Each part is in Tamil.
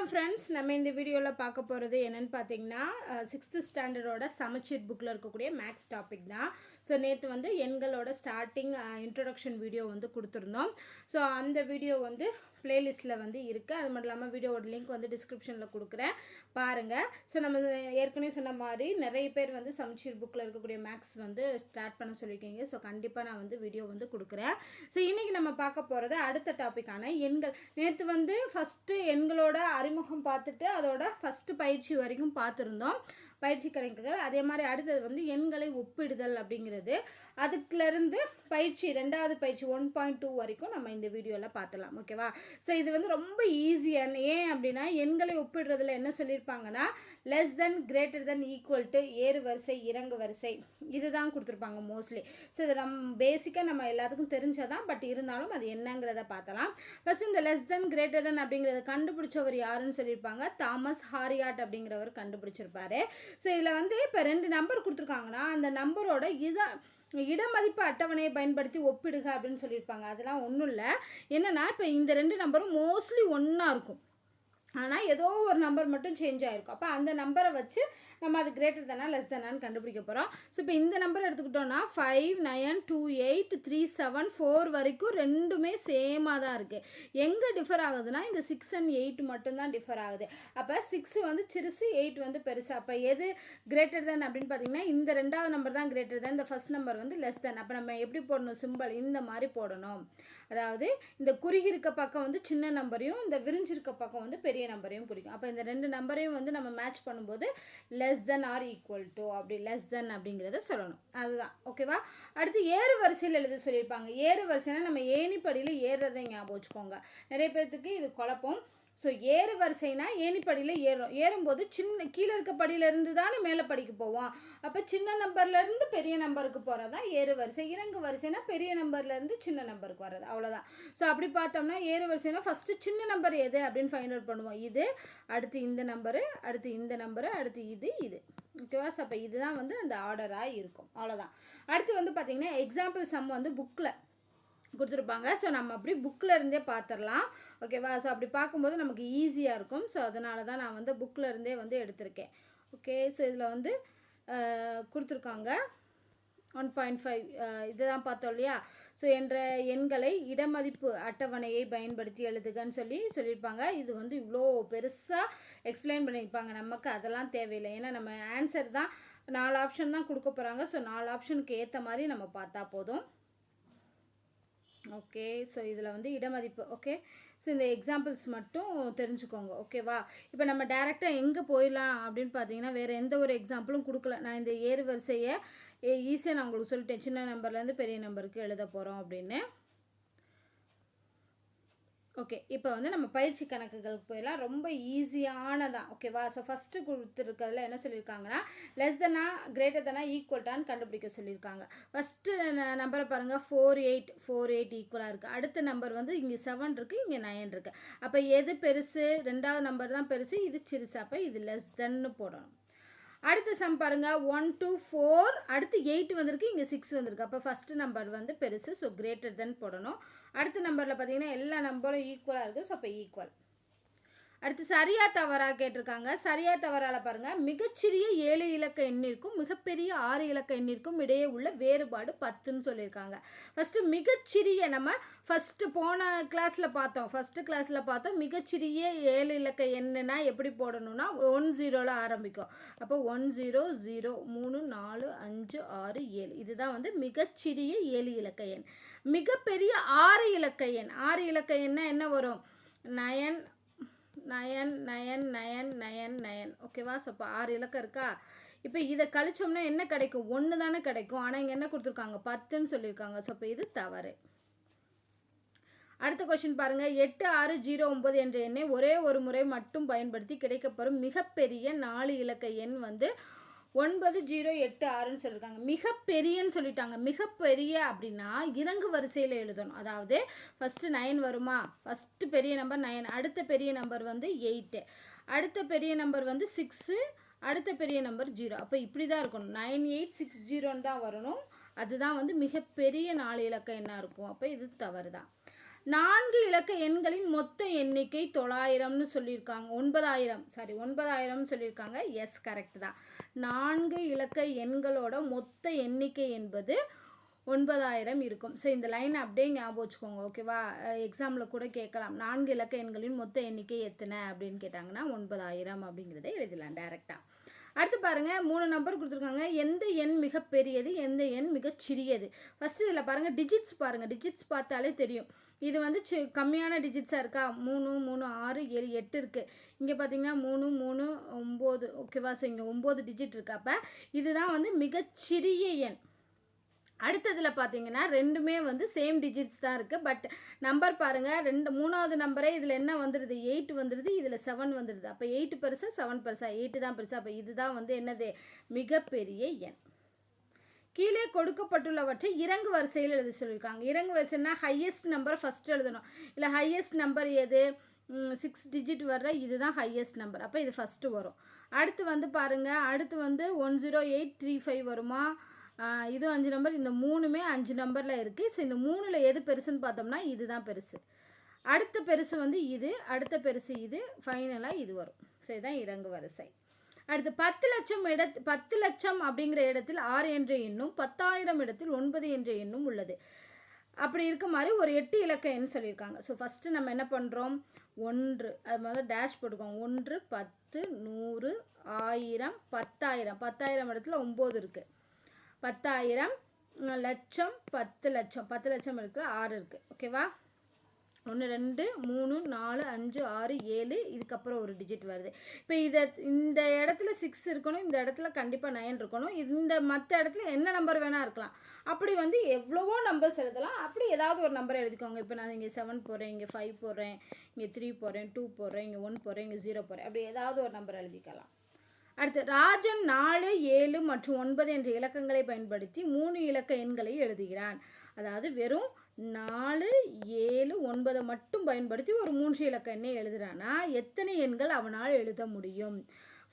வணக்கம் ஃப்ரெண்ட்ஸ் நம்ம இந்த வீடியோவில் பார்க்க போகிறது என்னென்னு பார்த்தீங்கன்னா சிக்ஸ்த்து ஸ்டாண்டர்டோட சமச்சீர் புக்கில் இருக்கக்கூடிய மேக்ஸ் டாபிக் தான். ஸோ நேற்று வந்து எண்களோட ஸ்டார்டிங் இன்ட்ரொடக்ஷன் வீடியோ வந்து கொடுத்துருந்தோம். ஸோ அந்த வீடியோ வந்து பிளேலிஸ்ட்டில் வந்து இருக்குது அது மட்டும் இல்லாமல் வீடியோவோட லிங்க் வந்து டிஸ்கிரிப்ஷனில் கொடுக்குறேன். பாருங்கள் ஸோ நம்ம ஏற்கனவே சொன்ன மாதிரி நிறைய பேர் வந்து சமச்சீர் புக்கில் இருக்கக்கூடிய மேக்ஸ் வந்து ஸ்டார்ட் பண்ண சொல்லியிருக்கீங்க ஸோ கண்டிப்பாக நான் வந்து வீடியோ வந்து கொடுக்குறேன். ஸோ இன்றைக்கி நம்ம பார்க்க போகிறது அடுத்த டாப்பிக்கான எண்கள். நேற்று வந்து ஃபஸ்ட்டு எண்களோட அறிமுகம் பார்த்துட்டு அதோட ஃபஸ்ட்டு பயிற்சி வரைக்கும் பார்த்துருந்தோம். பயிற்சி கணக்குகள் அதே மாதிரி அடுத்தது வந்து எண்களை ஒப்பிடுதல் அப்படிங்கிறது. அதுக்குலேருந்து பயிற்சி ரெண்டாவது பயிற்சி ஒன் பாயிண்ட் டூ வரைக்கும் நம்ம இந்த வீடியோவில் பார்த்துலாம் ஓகேவா ஸோ இது வந்து ரொம்ப ஈஸியான ஏன் அப்படின்னா எண்களை ஒப்பிடுறதுல என்ன சொல்லியிருப்பாங்கன்னா less than greater than equal to ஏறு வரிசை இறங்கு வரிசை இதுதான் கொடுத்துருப்பாங்க மோஸ்ட்லி ஸோ இது நம் பேசிக்காக நம்ம எல்லாத்துக்கும் தெரிஞ்சதான் பட் இருந்தாலும் அது என்னங்கிறத பார்த்தலாம் ப்ளஸ் இந்த லெஸ் தென் கிரேட்டர் தென் அப்படிங்கிறத கண்டுபிடிச்சவர் யாருன்னு சொல்லியிருப்பாங்க தாமஸ் ஹாரியாட் அப்படிங்கிறவர் கண்டுபிடிச்சிருப்பாரு. ஸோ இதில் வந்து இப்போ ரெண்டு நம்பர் கொடுத்துருக்காங்கன்னா அந்த நம்பரோட இதான் இடமதிப்பு அட்டவணையை பயன்படுத்தி ஒப்பிடுக அப்படின்னு சொல்லியிருப்பாங்க. அதெல்லாம் ஒன்றும் இல்லை. என்னென்னா இப்போ இந்த ரெண்டு நம்பரும் மோஸ்ட்லி ஒன்றா இருக்கும். ஆனால் ஏதோ ஒரு நம்பர் மட்டும் சேஞ்ச் ஆகிருக்கும் அப்போ அந்த நம்பரை வச்சு நம்ம அது கிரேட்டர் தானா லெஸ் தானான்னு கண்டுபிடிக்க போகிறோம் ஸோ இப்போ இந்த நம்பர் எடுத்துக்கிட்டோம்னா five nine two eight three seven four வரைக்கும் ரெண்டுமே சேமாக தான் இருக்குது எங்கே டிஃபர் ஆகுதுன்னா இந்த சிக்ஸ் அண்ட் எயிட் மட்டும்தான் டிஃபர் ஆகுது. அப்போ சிக்ஸ் வந்து சிறுசு எயிட் வந்து பெருசு. அப்போ எது கிரேட்டர் தென் அப்படின்னு பார்த்தீங்கன்னா இந்த ரெண்டாவது நம்பர் தான் கிரேட்டர் தென் இந்த ஃபஸ்ட் நம்பர் வந்து லெஸ் தென் அப்போ நம்ம எப்படி போடணும்? சிம்பிள் இந்த மாதிரி போடணும். அதாவது இந்த குறுகி இருக்க பக்கம் வந்து சின்ன நம்பரையும் இந்த விரிஞ்சிருக்க பக்கம் வந்து பெரிய நம்பரையும் குறிக்கும். அப்போ இந்த ரெண்டு நம்பரையும் வந்து நம்ம மேட்ச் பண்ணும்போது less less than or equal to அப்படி லெஸ் தென் அப்படிங்கிறத சொல்லணும். அதுதான். ஓகேவா அடுத்து ஏறு வரிசையில் எழுத சொல்லியிருப்பாங்க. ஏறு வரிசைனா நம்ம ஏணிப்படியில் ஏறுறதை ஞாபகம் வச்சுக்கோங்க. நிறைய பேர்த்துக்கு இது குழப்பம். ஸோ ஏறு வரிசைனா ஏணிப்படியில் ஏறும் ஏறும்போது சின்ன கீழே இருக்க படியிலேருந்து தானே மேலே படிக்க போவோம். அப்போ சின்ன நம்பர்லேருந்து பெரிய நம்பருக்கு போகிறது தான் ஏறு வரிசை. இறங்கு வரிசைனா பெரிய நம்பர்லேருந்து சின்ன நம்பருக்கு வர்றது. அவ்வளோதான் ஸோ அப்படி பார்த்தோம்னா ஏறு வரிசைனா ஃபஸ்ட்டு சின்ன நம்பர் எது அப்படின்னு ஃபைண்ட் அவுட் பண்ணுவோம். இது அடுத்து இந்த நம்பரு அடுத்து இந்த நம்பரு அடுத்து இது இது. ஓகேவா ஸோ அப்போ இதுதான் வந்து அந்த ஆர்டராக இருக்கும். அவ்வளோதான் அடுத்து வந்து பார்த்திங்கன்னா எக்ஸாம்பிள் சம் வந்து புக்கில் கொடுத்துருப்பாங்க. ஸோ நம்ம அப்படி புக்கில் இருந்தே பார்த்துடலாம் ஓகேவா ஸோ அப்படி பார்க்கும்போது நமக்கு ஈஸியாக இருக்கும். ஸோ அதனால தான் நான் வந்து புக்கில் இருந்தே வந்து எடுத்திருக்கேன். ஓகே ஸோ இதில் வந்து கொடுத்துருக்காங்க. ஒன் பாயிண்ட் ஃபைவ் இதுதான் பார்த்தோம் இல்லையா? ஸோ என்ற எண்களை இடமதிப்பு அட்டவணையை பயன்படுத்தி எழுதுகன்னு சொல்லி சொல்லியிருப்பாங்க. இது வந்து இவ்வளோ பெருசாக எக்ஸ்பிளைன் பண்ணியிருப்பாங்க. நமக்கு அதெல்லாம் தேவையில்லை. ஏன்னா நம்ம ஆன்சர் தான் நாலு ஆப்ஷன் தான் கொடுக்க போகிறாங்க ஸோ நாலு ஆப்ஷனுக்கு ஏற்ற மாதிரி நம்ம பார்த்தா போதும். ஓகே ஸோ இதில் வந்து இடமதிப்பு ஓகே ஸோ இந்த எக்ஸாம்பிள்ஸ் மட்டும் தெரிஞ்சுக்கோங்க ஓகேவா இப்போ நம்ம டேரெக்டாக எங்கே போயிடலாம் அப்படின்னு பார்த்தீங்கன்னா வேறு எந்த ஒரு எக்ஸாம்பிளும் கொடுக்கல. நான் இந்த ஏறு வரிசையை ஈஸியாக நான் உங்களுக்கு சொல்லிட்டேன். சின்ன நம்பர்லேருந்து பெரிய நம்பருக்கு எழுத போகிறோம் அப்படின்னு. ஓகே இப்போ வந்து நம்ம பயிற்சி கணக்குகளுக்கு போயிடலாம் ரொம்ப ஈஸியானதான் ஓகேவா ஸோ ஃபஸ்ட்டு கொடுத்துருக்கிறதுல என்ன சொல்லியிருக்காங்கன்னா லெஸ் தனா கிரேட்டர் தனா ஈக்குவல்டான்னு கண்டுபிடிக்க சொல்லியிருக்காங்க. ஃபஸ்ட்டு நம்பரை பாருங்கள் ஃபோர் எயிட் ஃபோர் எயிட் ஈக்குவலாக இருக்குது அடுத்த நம்பர் வந்து இங்கே செவன் இருக்குது இங்கே நைன் இருக்குது அப்போ எது பெருசு? ரெண்டாவது நம்பர் தான் பெருசு. இது சிறுசு. அப்போ இது லெஸ் தென்னு போடணும். அடுத்த சம் பாருங்கள் ஒன் டூ ஃபோர் அடுத்து எயிட் வந்திருக்கு. இங்கே சிக்ஸ் வந்திருக்கு. அப்போ ஃபஸ்ட்டு நம்பர் வந்து பெருசு. ஸோ கிரேட்டர் தென் போடணும். அடுத்த நம்பரில் பார்த்தீங்கன்னா எல்லா நம்பரும் ஈக்குவலாக இருக்குது ஸோ அப்போ ஈக்குவல் அடுத்து சரியா தவறா கேட்டிருக்காங்க. சரியா தவறால பாருங்கள் மிகச்சிறிய ஏழு இலக்க எண்ணிற்கும் மிகப்பெரிய ஆறு இலக்க எண்ணிற்கும் இடையே உள்ள வேறுபாடு பத்துன்னு சொல்லியிருக்காங்க. ஃபஸ்ட்டு மிகச்சிறிய நம்ம ஃபஸ்ட்டு போன கிளாஸில் பார்த்தோம். ஃபஸ்ட்டு கிளாஸில் பார்த்தோம். மிகச்சிறிய ஏழு இலக்க எண்ணுனா எப்படி போடணும்னா ஒன் ஜீரோவில் ஆரம்பிக்கும். அப்போ ஒன் ஜீரோ ஜீரோ மூணு நாலு அஞ்சு ஆறு ஏழு. இதுதான் வந்து மிகச்சிறிய ஏழு இலக்க எண். மிகப்பெரிய ஆறு இலக்க எண். ஆறு இலக்க எண்ணா என்ன வரும்? Nine nine nine nine nine nine. ஓகேவா ஸோ இப்போ ஆறு இலக்கம் இருக்கா? இப்போ இதை கழிச்சோம்னா என்ன கிடைக்கும்? ஒன்று தானே கிடைக்கும். ஆனால் இங்கே என்ன கொடுத்துருக்காங்க? பத்துன்னு சொல்லியிருக்காங்க. ஸோ இப்போ இது தவறு. அடுத்த கொஷின் பாருங்கள் எட்டு ஆறு ஜீரோ ஒம்பது என்ற எண்ணை ஒரே ஒரு முறை மட்டும் பயன்படுத்தி கிடைக்கப்பெறும் மிகப்பெரிய நாலு இலக்க எண் வந்து ஒன்பது ஜீரோ எட்டு ஆறுன்னு சொல்லியிருக்காங்க மிகப்பெரியன்னு சொல்லிட்டாங்க. மிகப்பெரிய அப்படின்னா இறங்கு வரிசையில் எழுதணும். அதாவது ஃபஸ்ட்டு நைன் வருமா? ஃபஸ்ட்டு பெரிய நம்பர் நைன் அடுத்த பெரிய நம்பர் வந்து எயிட்டு அடுத்த பெரிய நம்பர் வந்து சிக்ஸு அடுத்த பெரிய நம்பர் ஜீரோ அப்போ இப்படி தான் இருக்கணும். நைன் எயிட் சிக்ஸ் ஜீரோன்னு தான் வரணும். அதுதான் வந்து மிகப்பெரிய நாலு இலக்கம் என்ன இருக்கும். அப்போ இது தவறு தான் நான்கு இலக்க எண்களின் மொத்த எண்ணிக்கை தொள்ளாயிரம்னு சொல்லியிருக்காங்க. ஒன்பதாயிரம். சாரி ஒன்பதாயிரம்னு சொல்லியிருக்காங்க. எஸ் கரெக்ட் தான். நான்கு இலக்க எண்களோட மொத்த எண்ணிக்கை என்பது ஒன்பதாயிரம் இருக்கும். ஸோ இந்த லைன் அப்படியே ஞாபகம் வச்சுக்கோங்க ஓகேவா எக்ஸாமில் கூட கேட்கலாம். நான்கு இலக்க எண்களின் மொத்த எண்ணிக்கை எத்தனை அப்படின்னு கேட்டாங்கன்னா ஒன்பதாயிரம் அப்படிங்கிறத எழுதலாம் டைரெக்டாக அடுத்து பாருங்கள் மூணு நம்பர் கொடுத்துருக்காங்க. எந்த எண் மிகப்பெரியது எந்த எண் மிகச்சிறியது ஃபஸ்ட்டு இதில் பாருங்கள் டிஜிட்ஸ் பாருங்கள் டிஜிட்ஸ் பார்த்தாலே தெரியும். இது வந்து சி கம்மியான டிஜிட்ஸாக இருக்கா? மூணு மூணு ஆறு ஏழு எட்டு இருக்குது இங்கே பார்த்தீங்கன்னா மூணு மூணு ஒம்பது ஓகேவா ஸோ இங்கே ஒம்பது டிஜிட் இருக்கப்போ இதுதான் வந்து மிகச்சிறிய எண். அடுத்ததில் பார்த்தீங்கன்னா ரெண்டுமே வந்து சேம் டிஜிட்ஸ் தான் இருக்குது பட் நம்பர் பாருங்கள் ரெண்டு மூணாவது நம்பரே இதில் என்ன வந்துடுது எயிட் வந்துடுது இதில் செவன் வந்துடுது அப்போ எயிட் பெருசா செவன் பெருசா. எயிட்டு தான் பெருசா. அப்போ இதுதான் வந்து என்னது? மிகப்பெரிய எண். கீழே கொடுக்கப்பட்டுள்ளவற்றை இறங்கு வரிசையில் எழுத சொல்லியிருக்காங்க. இறங்கு வரிசைன்னா ஹையஸ்ட் நம்பரை ஃபஸ்ட்டு எழுதணும். இல்லை ஹையஸ்ட் நம்பர் எது? சிக்ஸ் டிஜிட் வர்ற இதுதான் ஹையஸ்ட் நம்பர் அப்போ இது ஃபஸ்ட்டு வரும். அடுத்து வந்து பாருங்கள் அடுத்து வந்து one zero eight three five வருமா? இது அஞ்சு நம்பர் இந்த மூணுமே அஞ்சு நம்பரில் இருக்குது ஸோ இந்த மூணில் எது பெருசுன்னு பார்த்தோம்னா இதுதான் பெருசு. அடுத்த பெருசு வந்து இது அடுத்த பெருசு இது ஃபைனலாக இது வரும். ஸோ இதுதான் இறங்கு வரிசை. அடுத்து பத்து லட்சம் இடத் பத்து லட்சம் அப்படிங்கிற இடத்தில் ஆறு என்ற எண்ணும் பத்தாயிரம் இடத்தில் ஒன்பது என்ற எண்ணும் உள்ளது. அப்படி இருக்க மாதிரி ஒரு எட்டு இலக்க எண் சொல்லியிருக்காங்க. ஸோ ஃபஸ்ட்டு நம்ம என்ன பண்ணுறோம் ஒன்று அது மாதிரி டேஷ் போட்டுக்கோங்க. ஒன்று பத்து நூறு ஆயிரம் பத்தாயிரம். பத்தாயிரம் இடத்துல ஒம்பது இருக்குது பத்தாயிரம் லட்சம் பத்து லட்சம். பத்து லட்சம் இருக்குது ஆறு இருக்குது ஓகேவா ஒன்று ரெண்டு மூணு நாலு அஞ்சு ஆறு ஏழு இதுக்கப்புறம் ஒரு டிஜிட் வருது. இப்போ இதை இந்த இடத்துல சிக்ஸ் இருக்கணும் இந்த இடத்துல கண்டிப்பாக நைன் இருக்கணும். இந்த மற்ற இடத்துல என்ன நம்பர் வேணால் இருக்கலாம். அப்படி வந்து எவ்வளவோ நம்பர்ஸ் எழுதலாம். அப்படி ஏதாவது ஒரு நம்பர் எழுதிக்கோங்க. இப்போ நான் இங்கே செவன் போடுறேன் இங்கே ஃபைவ் போடுறேன் இங்கே த்ரீ போடுறேன் டூ போடுறேன் இங்கே ஒன் போடுறேன் இங்கே ஜீரோ போடுறேன். அப்படி ஏதாவது ஒரு நம்பர் எழுதிக்கலாம். அடுத்து ராஜன் நாலு ஏழு மற்றும் ஒன்பது என்ற இலக்கங்களை பயன்படுத்தி மூணு இலக்க எண்களை எழுதுகிறான். அதாவது வெறும் நாலு ஏழு ஒன்பதை மட்டும் பயன்படுத்தி ஒரு மூன்று இலக்க எண்ணை எழுதுறானா? எத்தனை எண்கள் அவனால் எழுத முடியும்?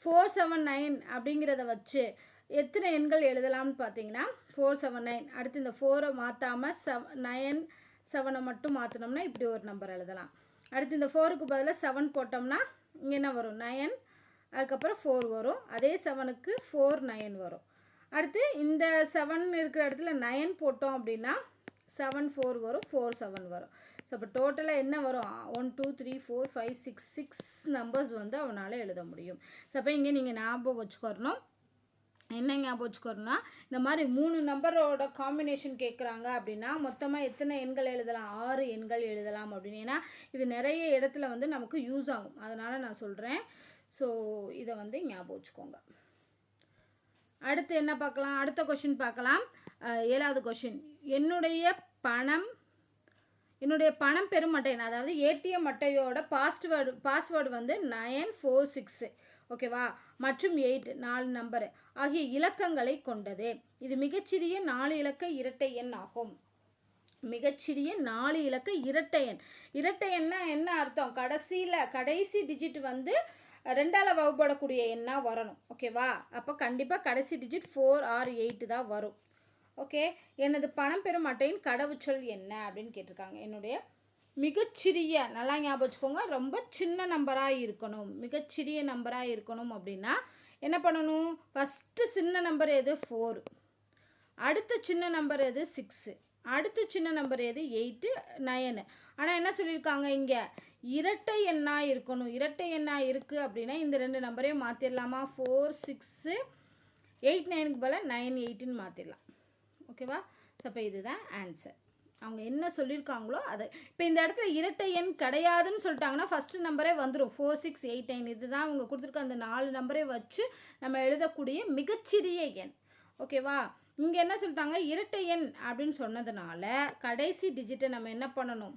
ஃபோர் செவன் நைன் அப்படிங்கிறத வச்சு எத்தனை எண்கள் எழுதலாம்னு பார்த்தீங்கன்னா ஃபோர் செவன் நைன் அடுத்து இந்த ஃபோரை மாற்றாமல் செவ நயன் செவனை மட்டும் மாற்றினோம்னா இப்படி ஒரு நம்பர் எழுதலாம். அடுத்து இந்த ஃபோருக்கு பதிலாக செவன் போட்டோம்னா இங்கே என்ன வரும்? நயன் அதுக்கப்புறம் ஃபோர் வரும். அதே செவனுக்கு ஃபோர் நயன் வரும். அடுத்து இந்த செவன் இருக்கிற இடத்துல நயன் போட்டோம் அப்படின்னா செவன் ஃபோர் வரும் ஃபோர் செவன் வரும். ஸோ அப்போ டோட்டலாக என்ன வரும்? One two three four five six six numbers வந்து அவனால் எழுத முடியும். ஸோ அப்போ இங்கே நீங்கள் ஞாபகம் வச்சுக்கறணும் என்ன ஞாபகம் வச்சுக்கணும்னா இந்த மாதிரி மூணு நம்பரோட காம்பினேஷன் கேட்குறாங்க அப்படின்னா மொத்தமாக எத்தனை எண்கள் எழுதலாம்? ஆறு எண்கள் எழுதலாம் அப்படின்னு. ஏன்னா இது நிறைய இடத்துல வந்து நமக்கு யூஸ் ஆகும். அதனால் நான் சொல்கிறேன் ஸோ இதை வந்து ஞாபகம் வச்சுக்கோங்க. அடுத்து என்ன பார்க்கலாம்? அடுத்த கொஷின் பார்க்கலாம். ஏழாவது கொஷின் என்னுடைய பணம் என்னுடைய பணம் பெறும் அட்டை அதாவது ஏடிஎம் அட்டையோட பாஸ்வேர்டு பாஸ்வேர்டு வந்து நயன் ஃபோர் சிக்ஸு ஓகேவா மற்றும் எயிட் நாலு நம்பரு ஆகிய இலக்கங்களை கொண்டது. இது மிகச்சிறிய நாலு இலக்க இரட்டை எண் ஆகும். மிகச்சிறிய நாலு இலக்க இரட்டை எண். இரட்டை எண்ணா என்ன அர்த்தம்? கடைசியில் கடைசி டிஜிட் வந்து ரெண்டால் வகுப்படக்கூடிய எண்ணாக வரணும். ஓகேவா அப்போ கண்டிப்பாக கடைசி டிஜிட் ஃபோர் ஆர் எயிட்டு தான் வரும். ஓகே எனது பணம் பெறும் அட்டையின் கடவுச்சொல் என்ன அப்படின்னு கேட்டிருக்காங்க. என்னுடைய மிகச்சிறிய நல்லா ஞாபகம் வச்சுக்கோங்க ரொம்ப சின்ன நம்பராக இருக்கணும். மிகச்சிறிய நம்பராக இருக்கணும் அப்படின்னா என்ன பண்ணணும்? ஃபஸ்ட்டு சின்ன நம்பர் எது? ஃபோர் அடுத்த சின்ன நம்பர் எது? சிக்ஸு அடுத்த சின்ன நம்பர் எது? எயிட்டு நயனு ஆனால் என்ன சொல்லியிருக்காங்க இங்கே? இரட்டை எண்ணாக இருக்கணும். இரட்டை எண்ணாக இருக்குது அப்படின்னா இந்த ரெண்டு நம்பரையும் மாற்றிடலாமா ஃபோர் சிக்ஸு எயிட் நைனுக்கு பதிலாக நைன் எயிட்டுன்னு மாற்றிடலாம் ஓகேவா? ஸோ அப்போ இதுதான் ஆன்சர் அவங்க என்ன சொல்லியிருக்காங்களோ அதை இப்போ இந்த இடத்துல இரட்டை எண் கிடையாதுன்னு சொல்லிட்டாங்கன்னா ஃபஸ்ட்டு நம்பரே வந்துடும் ஃபோர் சிக்ஸ் எயிட் நைன் இதுதான் அவங்க கொடுத்துருக்க அந்த நாலு நம்பரே வச்சு நம்ம எழுதக்கூடிய மிகச்சிறிய எண். ஓகேவா? இங்கே என்ன சொல்லிட்டாங்க? இரட்டை எண் அப்படின்னு சொன்னதுனால கடைசி டிஜிட்டை நம்ம என்ன பண்ணணும்?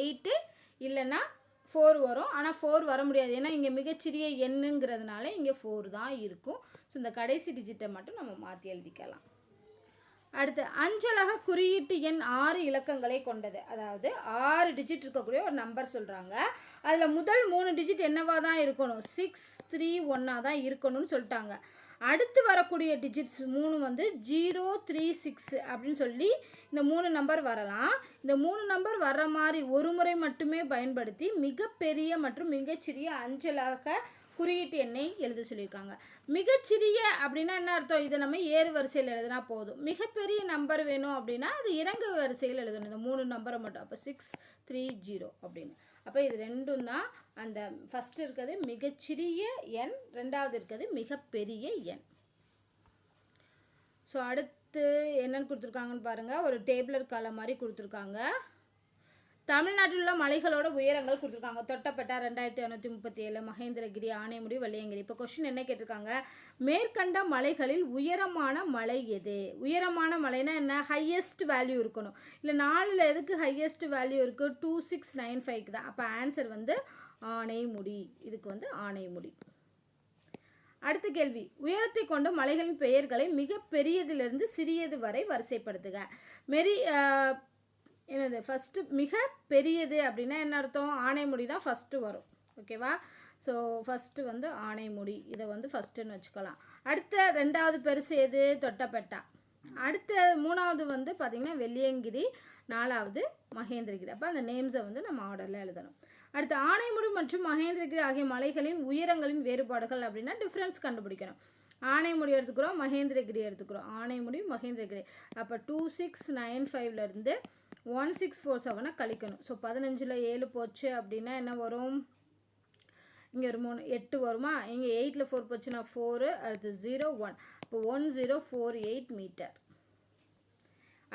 எயிட்டு இல்லைன்னா ஃபோர் வரும். ஆனால் ஃபோர் வர முடியாது. ஏன்னா இங்கே மிகச்சிறிய எண்ணுங்கிறதுனால இங்கே ஃபோர் தான் இருக்கும். ஸோ இந்த கடைசி டிஜிட்டை மட்டும் நம்ம மாற்றி எழுதிக்கலாம். அடுத்து அஞ்சலக குறியீட்டு எண் ஆறு இலக்கங்களை கொண்டது. அதாவது ஆறு டிஜிட் இருக்கக்கூடிய ஒரு நம்பர் சொல்கிறாங்க அதில் முதல் மூணு டிஜிட் என்னவாக தான் இருக்கணும்? சிக்ஸ் த்ரீ ஒன்னாக தான் இருக்கணும்னு சொல்லிட்டாங்க. அடுத்து வரக்கூடிய டிஜிட்ஸ் மூணு வந்து ஜீரோ த்ரீ சிக்ஸ் அப்படின்னு சொல்லி இந்த மூணு நம்பர் வரலாம். இந்த மூணு நம்பர் வர்ற மாதிரி ஒரு முறை மட்டுமே பயன்படுத்தி மிகப்பெரிய மற்றும் மிகச்சிறிய அஞ்சலாக குறியீட்டு எண்ணை எழுத சொல்லியிருக்காங்க. மிகச்சிறிய அப்படின்னா என்ன அர்த்தம்? இதை நம்ம ஏறு வரிசையில் எழுதினா போதும். மிகப்பெரிய நம்பர் வேணும் அப்படின்னா அது இறங்கு வரிசையில் எழுதணும். இந்த மூணு நம்பரை மட்டும். அப்போ சிக்ஸ் த்ரீ ஜீரோ அப்படின்னு. அப்போ இது ரெண்டும் தான் அந்த ஃபஸ்ட்டு இருக்கிறது மிகச்சிறிய எண் ரெண்டாவது இருக்கிறது மிகப்பெரிய எண். ஸோ அடுத்து என்னென்னு கொடுத்துருக்காங்கன்னு பாருங்கள் ஒரு டேபிளர் காலம் மாதிரி கொடுத்துருக்காங்க. தமிழ்நாட்டில் உள்ள மலைகளோட உயரங்கள் கொடுத்துருக்காங்க. தொட்டப்பட்டா ரெண்டாயிரத்தி இரநூத்தி முப்பத்தி ஏழு மகேந்திரகிரி ஆனைமுடி வெள்ளையங்கிரி. இப்போ கொஸ்டின் என்ன கேட்டிருக்காங்க? மேற்கண்ட மலைகளில் உயரமான மலை எது? உயரமான மலைனா என்ன? ஹையஸ்ட் வேல்யூ இருக்கணும். இல்லை நாலில் எதுக்கு ஹையஸ்ட் வேல்யூ இருக்குது டூ சிக்ஸ் நைன் ஃபைவ்க்கு தான். அப்போ ஆன்சர் வந்து ஆனைமுடி. இதுக்கு வந்து ஆனைமுடி. அடுத்த கேள்வி. உயரத்தை கொண்டு மலைகளின் பெயர்களை மிக பெரியதிலிருந்து சிறியது வரை வரிசைப்படுத்துக. மெரி என்னது ஃபஸ்ட்டு மிக பெரியது அப்படின்னா என்ன அர்த்தம்? ஆனைமுடி தான் ஃபஸ்ட்டு வரும். ஓகேவா ஸோ ஃபஸ்ட்டு வந்து ஆனைமுடி இதை வந்து ஃபஸ்ட்டுன்னு வச்சுக்கலாம். அடுத்த ரெண்டாவது பெருசு எது? தொட்டப்பெட்டா. அடுத்த மூணாவது வந்து பார்த்திங்கன்னா வெள்ளியங்கிரி நாலாவது மகேந்திரகிரி. அப்போ அந்த நேம்ஸை வந்து நம்ம ஆர்டரில் எழுதணும். அடுத்து ஆனைமுடி மற்றும் மகேந்திரகிரி ஆகிய மலைகளின் உயரங்களின் வேறுபாடுகள் அப்படின்னா டிஃப்ரென்ஸ் கண்டுபிடிக்கணும். ஆனைமுடி எடுத்துக்கிறோம் மகேந்திரகிரி எடுத்துக்கிறோம். ஆனைமுடி மகேந்திரகிரி. அப்போ டூ சிக்ஸ் நைன் ஃபைவ்லேருந்து ஒன் சிக்ஸ் ஃபோர் செவனை கழிக்கணும். ஸோ பதினஞ்சில் ஏழு போச்சு அப்படின்னா என்ன வரும்? இங்கே ஒரு மூணு எட்டு வருமா? இங்கே எயிட்டில் ஃபோர் போச்சுன்னா ஃபோரு அடுத்து ஜீரோ ஒன் இப்போ one zero four eight metre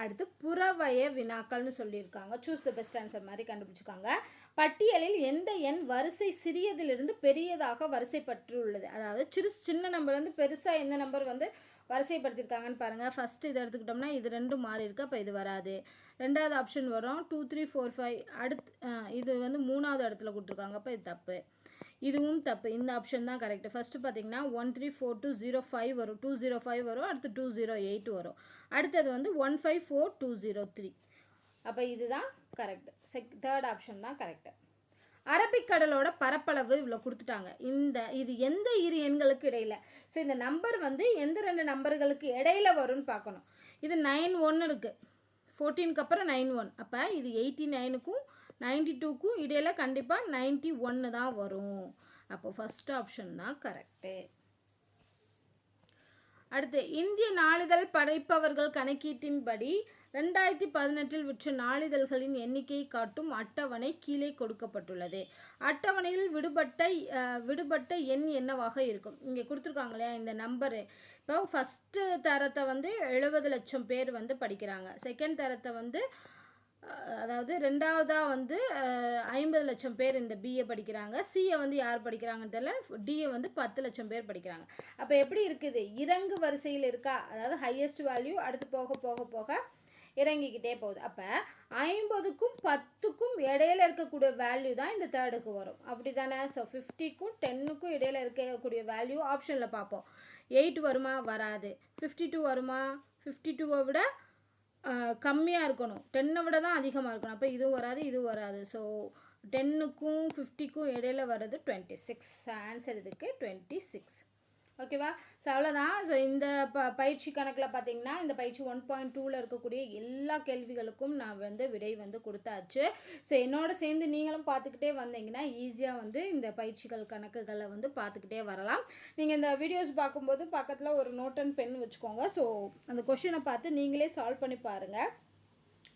அடுத்து புறவய வினாக்கள்னு சொல்லியிருக்காங்க. சூஸ் த பெஸ்ட் ஆன்சர் மாதிரி கண்டுபிடிச்சிருக்காங்க. பட்டியலில் எந்த எண் வரிசை சிறியதிலிருந்து பெரியதாக வரிசைப்பட்டுள்ளது? அதாவது சிறு சின்ன நம்பர்லேருந்து பெருசாக எந்த நம்பர் வந்து வரிசைப்படுத்தியிருக்காங்கன்னு பாருங்கள் ஃபஸ்ட்டு இதை எடுத்துக்கிட்டோம்னா இது ரெண்டும் மாறி இருக்கு அப்போ இது வராது. ரெண்டாவது ஆப்ஷன் வரும். டூ த்ரீ ஃபோர் ஃபைவ் அடுத்து இது வந்து மூணாவது இடத்துல கொடுத்துருக்காங்க. அப்போ இது தப்பு. இதுவும் தப்பு. இந்த ஆப்ஷன் தான் கரெக்ட் ஃபஸ்ட்டு பார்த்தீங்கன்னா one three four two zero five வரும். டூ ஜீரோ ஃபைவ் வரும். அடுத்து டூ ஜீரோ எயிட் வரும். அடுத்தது வந்து one five four two zero three அப்போ இதுதான் கரெக்ட் செக் தேர்ட் ஆப்ஷன் தான் கரெக்டு அரபிக்கடலோட பரப்பளவு இவ்வளோ கொடுத்துட்டாங்க. இந்த இது எந்த இரு எண்களுக்கு இடையில? ஸோ இந்த நம்பர் வந்து எந்த ரெண்டு நம்பர்களுக்கு இடையில வரும்னு பார்க்கணும். இது நைன் ஒன்று இருக்குது ஃபோர்டீனுக்கு அப்புறம் நைன் ஒன் அப்போ இது எயிட்டி நைனுக்கும் நைன்டி டூக்கும் இடையில் கண்டிப்பாக நைன்ட்டி ஒன்று தான் வரும். அப்போ ஃபஸ்ட் ஆப்ஷன் தான் கரெக்டு அடுத்து இந்திய நாளிதழ் படைப்பவர்கள் கணக்கீட்டின்படி ரெண்டாயிரத்தி பதினெட்டில் விற்ற நாளிதழ்களின் எண்ணிக்கையை காட்டும் அட்டவணை கீழே கொடுக்கப்பட்டுள்ளது. அட்டவணையில் விடுபட்ட விடுபட்ட எண் என்னவாக இருக்கும்? இங்கே கொடுத்துருக்காங்க இல்லையா இந்த நம்பரு இப்போ ஃபஸ்ட்டு தரத்தை வந்து எழுபது லட்சம் பேர் வந்து படிக்கிறாங்க. செகண்ட் தரத்தை வந்து அதாவது ரெண்டாவதாக வந்து ஐம்பது லட்சம் பேர் இந்த பிஏ படிக்கிறாங்க. சிஏ வந்து யார் படிக்கிறாங்கன்னு தெரியல. டிஏ வந்து பத்து லட்சம் பேர் படிக்கிறாங்க. அப்போ எப்படி இருக்குது? இறங்கு வரிசையில் இருக்கா? அதாவது ஹையஸ்ட் வேல்யூ அடுத்து போக போக போக இறங்கிக்கிட்டே போகுது. அப்போ ஐம்பதுக்கும் பத்துக்கும் இடையில இருக்கக்கூடிய வேல்யூ தான் இந்த தேர்டுக்கு வரும். அப்படி தானே ஸோ ஃபிஃப்டிக்கும் டென்னுக்கும் இடையில இருக்கக்கூடிய வேல்யூ ஆப்ஷனில் பார்ப்போம். எயிட் வருமா? வராது. ஃபிஃப்டி டூ வருமா? ஃபிஃப்டி டூவை விட கம்மியாக இருக்கணும். டென்னை விட தான் அதிகமாக இருக்கணும். அப்போ இதுவும் வராது இதுவும் வராது. ஸோ டென்னுக்கும் ஃபிஃப்டிக்கும் இடையில வர்றது டுவெண்ட்டி சிக்ஸ் ஆன்சர் இதுக்கு டுவெண்ட்டி சிக்ஸ் ஓகேவா? ஸோ அவ்வளோதான் ஸோ இந்த ப பயிற்சி கணக்கில் பார்த்தீங்கன்னா இந்த பயிற்சி ஒன் பாயிண்ட் டூவில் இருக்கக்கூடிய எல்லா கேள்விகளுக்கும் நான் வந்து விடை வந்து கொடுத்தாச்சு. ஸோ என்னோட சேர்ந்து நீங்களும் பார்த்துக்கிட்டே வந்தீங்கன்னா ஈஸியாக வந்து இந்த பயிற்சிகள் கணக்குகளை வந்து பார்த்துக்கிட்டே வரலாம். நீங்கள் இந்த வீடியோஸ் பார்க்கும்போது பக்கத்தில் ஒரு நோட் அண்ட் பென் வச்சுக்கோங்க. ஸோ அந்த கொஷினை பார்த்து நீங்களே சால்வ் பண்ணி பாருங்கள்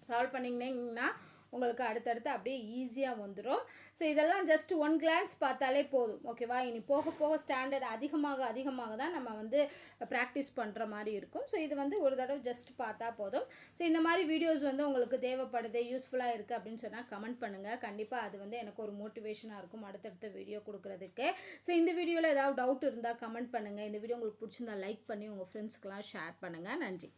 சால்வ் பண்ணிங்கன்னா உங்களுக்கு அடுத்தடுத்து அப்படியே ஈஸியாக வந்துடும் ஸோ இதெல்லாம் ஜஸ்ட் ஒன் கிளான்ஸ் பார்த்தாலே போதும். ஓகேவா இனி போக போக ஸ்டாண்டர்ட் அதிகமாக அதிகமாக தான் நம்ம வந்து ப்ராக்டிஸ் பண்ணுற மாதிரி இருக்கும். ஸோ இது வந்து ஒரு தடவை ஜஸ்ட் பார்த்தா போதும். ஸோ இந்த மாதிரி வீடியோஸ் வந்து உங்களுக்கு தேவைப்படுது யூஸ்ஃபுல்லாக இருக்குது அப்படின்னு சொன்னால் கமெண்ட் பண்ணுங்கள் கண்டிப்பாக அது வந்து எனக்கு ஒரு மோட்டிவேஷனாக இருக்கும் அடுத்தடுத்த வீடியோ கொடுக்குறதுக்கு. ஸோ இந்த வீடியோவில் ஏதாவது டவுட் இருந்தால் கமெண்ட் பண்ணுங்கள் இந்த வீடியோ உங்களுக்கு பிடிச்சிருந்தா லைக் பண்ணி உங்கள் ஃப்ரெண்ட்ஸ்க்கெலாம் ஷேர் பண்ணுங்கள் நன்றி.